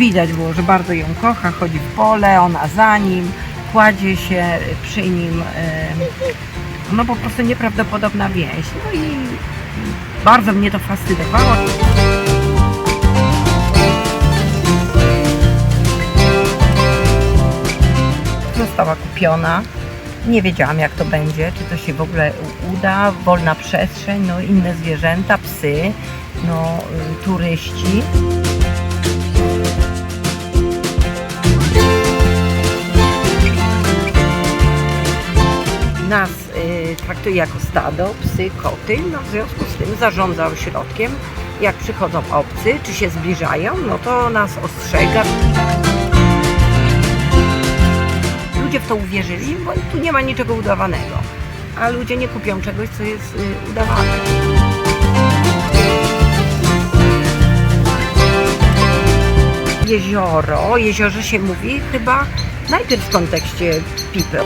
widać było, że bardzo ją kocha, chodzi w pole, ona za nim, kładzie się przy nim. No po prostu nieprawdopodobna więź. No i bardzo mnie to fascynowało. Została kupiona. Nie wiedziałam jak to będzie, czy to się w ogóle uda, wolna przestrzeń, no inne zwierzęta, psy, no y, turyści. Nas y, traktuje jako stado, psy, koty, no w związku z tym zarządza ośrodkiem. Jak przychodzą obcy, czy się zbliżają, no to nas ostrzega. Ludzie w to uwierzyli, bo tu nie ma niczego udawanego. A ludzie nie kupią czegoś, co jest y, udawane. Jezioro, jeziorze się mówi chyba najpierw w kontekście people.